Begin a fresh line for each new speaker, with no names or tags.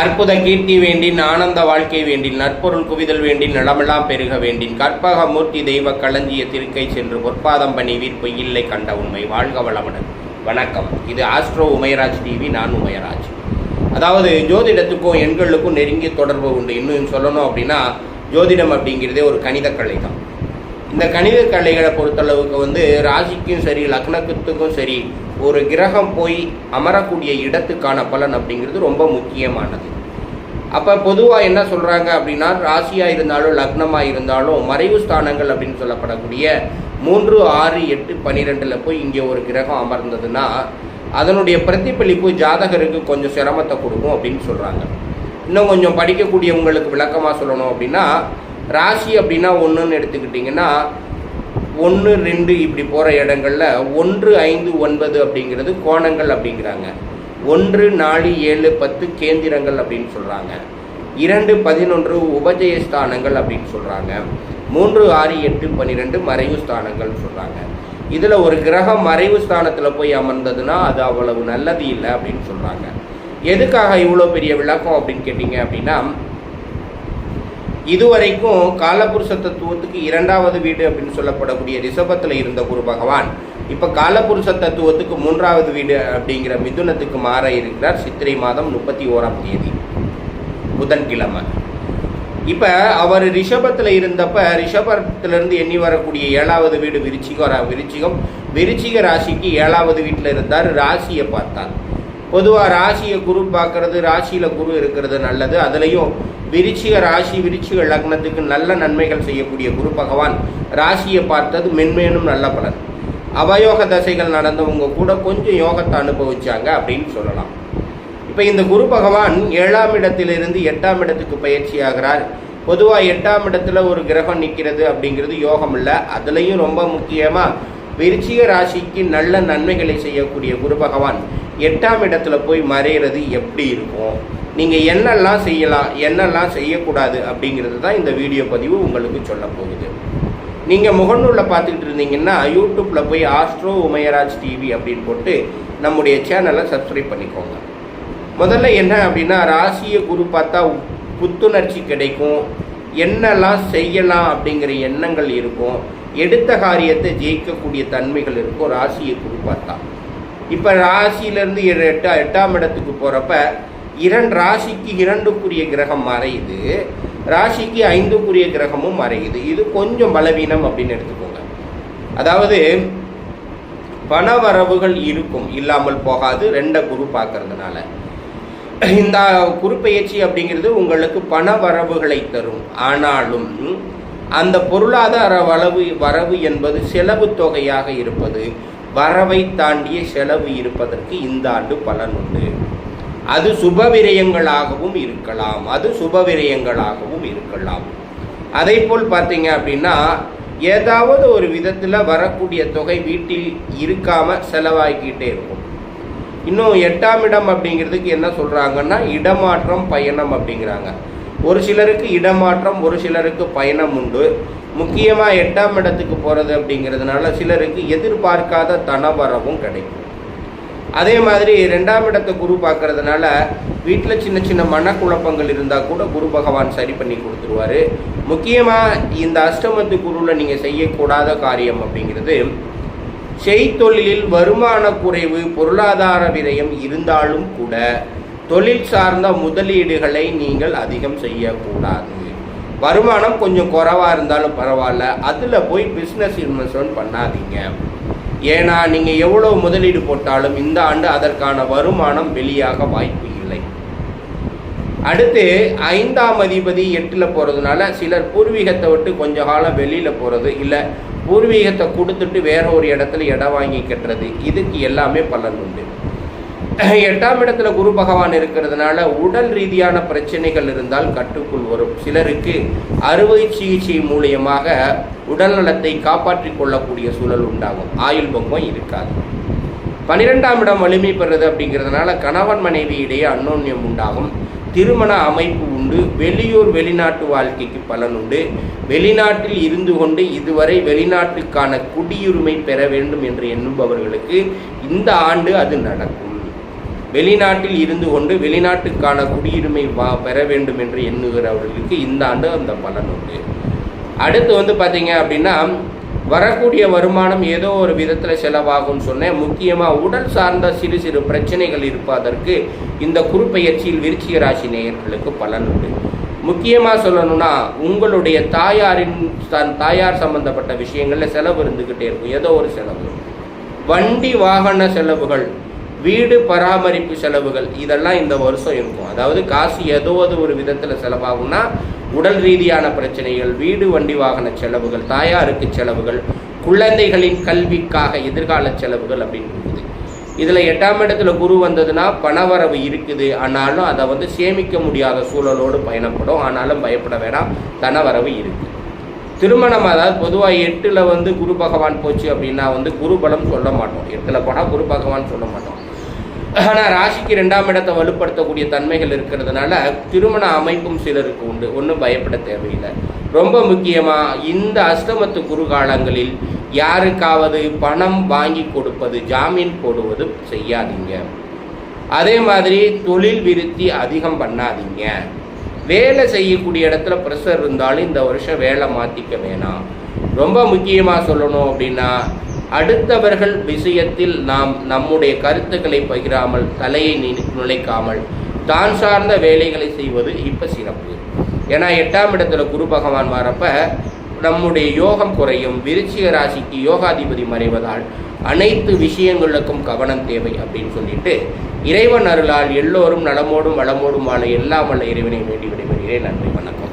அற்புத கீர்த்தி வேண்டின் ஆனந்த வாழ்க்கை வேண்டின் நற்பொருள் குவிதல் வேண்டின் நலமெல்லாம் பெருக வேண்டின் கற்பக மூர்த்தி தெய்வ களஞ்சிய திருக்கை சென்று பொற்பாதம் பணிவீர் பொய்யில்லை கண்ட உண்மை. வாழ்க வளமுடன். வணக்கம். இது ஆஸ்ட்ரோ உமையராஜ் டிவி நான் உமையராஜ். அதாவது ஜோதிடத்துக்கும் எண்களுக்கும் நெருங்கிய தொடர்பு உண்டு. இன்னும் சொல்லணும் அப்படின்னா ஜோதிடம் அப்படிங்கிறதே ஒரு கணிதக்கலை தான் இந்த கணித கலைகளை பொறுத்தளவுக்கு வந்து ராசிக்கும் சரி லக்னத்துக்கும் சரி ஒரு கிரகம் போய் அமரக்கூடிய இடத்துக்கான பலன் அப்படிங்கிறது ரொம்ப முக்கியமானது. அப்போ பொதுவாக என்ன சொல்கிறாங்க அப்படின்னா ராசியாக இருந்தாலும் லக்னமாக இருந்தாலும் மறைவு ஸ்தானங்கள் அப்படின்னு சொல்லப்படக்கூடிய மூன்று ஆறு எட்டு பன்னிரெண்டில் போய் இங்கே ஒரு கிரகம் அமர்ந்ததுன்னா அதனுடைய பிரதிபலிப்பு ஜாதகருக்கு கொஞ்சம் சிரமத்தை கொடுக்கும் அப்படின்னு சொல்கிறாங்க இன்னும் கொஞ்சம் படிக்கக்கூடியவங்களுக்கு விளக்கமாக சொல்லணும் அப்படின்னா ராசி அப்படின்னா ஒன்றுன்னு எடுத்துக்கிட்டிங்கன்னா ஒன்று ரெண்டு இப்படி போகிற இடங்களில் ஒன்று ஐந்து ஒன்பது அப்படிங்கிறது கோணங்கள் அப்படிங்கிறாங்க. ஒன்று நாலு ஏழு பத்து கேந்திரங்கள் அப்படின்னு சொல்கிறாங்க இரண்டு பதினொன்று உபஜய ஸ்தானங்கள் அப்படின்னு சொல்கிறாங்க மூன்று ஆறு எட்டு பன்னிரெண்டு மறைவு ஸ்தானங்கள் சொல்கிறாங்க இதில் ஒரு கிரகம் மறைவு ஸ்தானத்தில் போய் அமர்ந்ததுன்னா அது அவ்வளவு நல்லது இல்லை அப்படின்னு சொல்கிறாங்க எதுக்காக இவ்வளோ பெரிய விளக்கம் அப்படின்னு கேட்டிங்க அப்படின்னா இதுவரைக்கும் காலபுருஷ தத்துவத்துக்கு இரண்டாவது வீடு அப்படின்னு சொல்லப்படக்கூடிய ரிஷபத்தில் இருந்த குரு பகவான். இப்போ காலபுருஷ தத்துவத்துக்கு மூன்றாவது வீடு அப்படிங்கிற மிதுனத்துக்கு மாற இருக்கிறார் சித்திரை மாதம் முப்பத்தி ஓராம் தேதி புதன்கிழமை. இப்போ அவர் ரிஷபத்தில் இருந்தப்ப ரிஷபத்திலிருந்து எண்ணி வரக்கூடிய ஏழாவது வீடு விருச்சிகம் விருச்சிகம். விருச்சிக ராசிக்கு ஏழாவது வீட்டில் இருந்தார் ராசியை பார்த்தார் பொதுவாக ராசியை குரு பார்க்கறது ராசியில் குரு இருக்கிறது நல்லது. அதுலேயும் விருச்சிக ராசி விருச்சிக லக்னத்துக்கு நல்ல நன்மைகள் செய்யக்கூடிய குரு பகவான் ராசியை பார்த்தது மென்மேலும் நல்ல பலன். அவயோக தசைகள் நடந்தவங்க கூட கொஞ்சம் யோகத்தை அனுபவிச்சாங்க அப்படின்னு சொல்லலாம். இப்போ இந்த குரு பகவான் ஏழாம் இடத்திலிருந்து எட்டாம் இடத்துக்கு பயிற்சி ஆகிறார். பொதுவாக எட்டாம் இடத்துல ஒரு கிரகம் நிற்கிறது அப்படிங்கிறது யோகம் இல்லை. அதுலேயும் ரொம்ப முக்கியமாக விருச்சிக ராசிக்கு நல்ல நன்மைகளை செய்யக்கூடிய குரு பகவான் எட்டாம் இடத்துல போய் மறையிறது எப்படி இருக்கும்? நீங்கள் என்னெல்லாம் செய்யலாம் என்னெல்லாம் செய்யக்கூடாது அப்படிங்கிறது தான் இந்த வீடியோ பதிவு உங்களுக்கு சொல்ல போகுது. நீங்கள் முகநூலில் பார்த்துக்கிட்டு இருந்தீங்கன்னா யூடியூப்பில் போய் ஆஸ்ட்ரோ உமையராஜ் டிவி அப்படின்னு போட்டு நம்முடைய சேனலை சப்ஸ்கிரைப் பண்ணிக்கோங்க. முதல்ல என்ன அப்படின்னா ராசியை குரு பார்த்தா புத்துணர்ச்சி கிடைக்கும். என்னெல்லாம் செய்யலாம் அப்படிங்கிற எண்ணங்கள் இருக்கும். எடுத்த காரியத்தை ஜெயிக்கக்கூடிய தன்மைகள் இருக்கும். ராசியை குரு பார்த்தா. இப்போ ராசியிலேருந்து எட்டா எட்டாம் இடத்துக்கு போகிறப்ப இரண்டு ராசிக்கு இரண்டுக்குரிய கிரகம் மறையுது. ராசிக்கு ஐந்துக்குரிய கிரகமும் மறையுது. இது கொஞ்சம் பலவீனம் அப்படின்னு எடுத்துக்கோங்க. அதாவது பண வரவுகள் இருக்கும். இல்லாமல் போகாது. ரெண்ட குரு பார்க்கறதுனால. இந்த குறுப்பெயர்ச்சி அப்படிங்கிறது உங்களுக்கு பண வரவுகளை தரும். ஆனாலும் அந்த பொருளாதார வளவு வரவு என்பது செலவு தொகையாக இருப்பது. வரவை தாண்டிய செலவு இருப்பதற்கு இந்த ஆண்டு பலன் உண்டு. அது சுப விரயங்களாகவும் இருக்கலாம் அது சுப விரயங்களாகவும் இருக்கலாம். அதே போல் பார்த்தீங்க அப்படின்னா ஏதாவது ஒரு விதத்தில் வரக்கூடிய தொகை வீட்டில் இருக்காமல் செலவாகிக்கிட்டே இருக்கும். இன்னும் எட்டாம் இடம் அப்படிங்கிறதுக்கு என்ன சொல்கிறாங்கன்னா இடமாற்றம் பயணம் அப்படிங்கிறாங்க. ஒரு சிலருக்கு இடமாற்றம் ஒரு சிலருக்கு பயணம் உண்டு. முக்கியமாக எட்டாம் இடத்துக்கு போகிறது அப்படிங்கிறதுனால சிலருக்கு எதிர்பார்க்காத தனவரவும் கிடைக்கும். அதே மாதிரி ரெண்டாம் இடத்தை குரு பார்க்கறதுனால வீட்டில் சின்ன சின்ன மனக்குழப்பங்கள் இருந்தால் கூட குரு பகவான் சரி பண்ணி கொடுத்துருவார். முக்கியமாக இந்த அஷ்டமத்து குருவில் நீங்கள் செய்யக்கூடாத காரியம் அப்படிங்கிறது செய்தொழிலில் வருமான குறைவு பொருளாதார விரயம் இருந்தாலும் கூட தொழில் சார்ந்த முதலீடுகளை நீங்கள் அதிகம் செய்யக்கூடாது. வருமானம் கொஞ்சம் குறைவாக இருந்தாலும் பரவாயில்ல. அதில் போய் பிஸ்னஸ் இன்வெஸ்ட்மெண்ட் பண்ணாதீங்க. ஏன்னா நீங்கள் எவ்வளோ முதலீடு போட்டாலும் இந்த ஆண்டு அதற்கான வருமானம் வெளியாக வாய்ப்பு இல்லை. அடுத்து ஐந்தாம் அதிபதி எட்டில் போகிறதுனால சிலர் பூர்வீகத்தை விட்டு கொஞ்ச காலம் வெளியில் போகிறது இல்லை பூர்வீகத்தை கொடுத்துட்டு வேற ஒரு இடத்துல இடம் வாங்கி கட்டுறது. இதுக்கு எல்லாமே பலன் உண்டு. எட்டாம் இடத்துல குரு பகவான் இருக்கிறதுனால உடல் ரீதியான பிரச்சனைகள் இருந்தால் கட்டுக்குள் வரும். சிலருக்கு அறுவை சிகிச்சை மூலியமாக உடல் நலத்தை காப்பாற்றிக் கொள்ளக்கூடிய சூழல் உண்டாகும். ஆயுள் பங்கம் இருக்காது. பன்னிரெண்டாம் இடம் வலிமை பெறுறது அப்படிங்கிறதுனால கணவன் மனைவி இடையே அன்னோன்யம் உண்டாகும். திருமண அமைப்பு உண்டு. வெளியூர் வெளிநாட்டு வாழ்க்கைக்கு பலன் உண்டு. வெளிநாட்டில் இருந்து கொண்டு இதுவரை வெளிநாட்டுக்கான குடியுரிமை பெற வேண்டும் என்று எண்ணுபவர்களுக்கு இந்த ஆண்டு அது நடக்கும். வெளிநாட்டில் இருந்து கொண்டு வெளிநாட்டுக்கான குடியுரிமை வா பெற வேண்டும் என்று எண்ணுகிறவர்களுக்கு இந்த ஆண்டு அந்த பலன் உண்டு. அடுத்து வந்து பார்த்தீங்க அப்படின்னா வரக்கூடிய வருமானம் ஏதோ ஒரு விதத்தில் செலவாகும்னு சொன்னேன். முக்கியமாக உடல் சார்ந்த சிறு சிறு பிரச்சனைகள் இருப்பதற்கு இந்த குறுப்பெயர்ச்சியில் விருச்சிக ராசி நேயர்களுக்கு பலன் உண்டு. முக்கியமாக சொல்லணும்னா உங்களுடைய தாயாரின் தன் தாயார் சம்பந்தப்பட்ட விஷயங்களில் செலவு இருந்துக்கிட்டே இருக்கும். ஏதோ ஒரு செலவு. வண்டி வாகன செலவுகள் வீடு பராமரிப்பு செலவுகள் இதெல்லாம் இந்த வருஷம் இருக்கும். அதாவது காசு ஏதோ ஒரு விதத்தில் செலவாகும்னா உடல் ரீதியான பிரச்சனைகள் வீடு வண்டி வாகன செலவுகள் தாயாருக்கு செலவுகள் குழந்தைகளின் கல்விக்காக எதிர்கால செலவுகள் அப்படின்னு இருக்குது. இதில் எட்டாம் இடத்துல குரு வந்ததுன்னா பணவரவு இருக்குது. ஆனாலும் அதை வந்து சேமிக்க முடியாத சூழலோடு பயணப்படும். ஆனாலும் பயப்பட வேணாம். தனவரவு இருக்குது திருமணம் அதாவது பொதுவாக எட்டில் வந்து குரு பகவான் போச்சு அப்படின்னா வந்து குரு பலம் சொல்ல மாட்டோம். எட்டில் போனால் குரு பகவான் சொல்ல மாட்டோம். ஆனால் ராசிக்கு ரெண்டாம் இடத்தை வலுப்படுத்தக்கூடிய தன்மைகள் இருக்கிறதுனால திருமண அமைப்பும் சிலருக்கு உண்டு. ஒன்றும் பயப்பட தேவையில்லை. ரொம்ப முக்கியமாக இந்த அஷ்டமத்து குரு காலங்களில் யாருக்காவது பணம் வாங்கி கொடுப்பது ஜாமீன் போடுவது செய்யாதீங்க. அதே மாதிரி தொழில் விருத்தி அதிகம் பண்ணாதீங்க. வேலை செய்யக்கூடிய இடத்துல ப்ரெஷர் இருந்தாலும் இந்த வருஷம் வேலை மாற்றிக்க வேணாம். ரொம்ப முக்கியமாக சொல்லணும் அப்படின்னா அடுத்தவர்கள் விஷயத்தில் நாம் நம்முடைய கருத்துக்களை பகிராமல் தலையை நுழைக்காமல் தான் சார்ந்த வேலைகளை செய்வது இப்போ சிறப்பு. ஏன்னா எட்டாம் இடத்துல குரு பகவான் வரப்ப நம்முடைய யோகம் குறையும் விருச்சிக ராசிக்கு யோகாதிபதி மறைவதால் அனைத்து விஷயங்களுக்கும் கவனம் தேவை அப்படின்னு சொல்லிட்டு இறைவன் அருளால் எல்லோரும் நலமோடும் வளமோடும் வாழ எல்லாம் வல்ல இறைவனை வேண்டி விடைபெறுகிறேன். நன்றி வணக்கம்.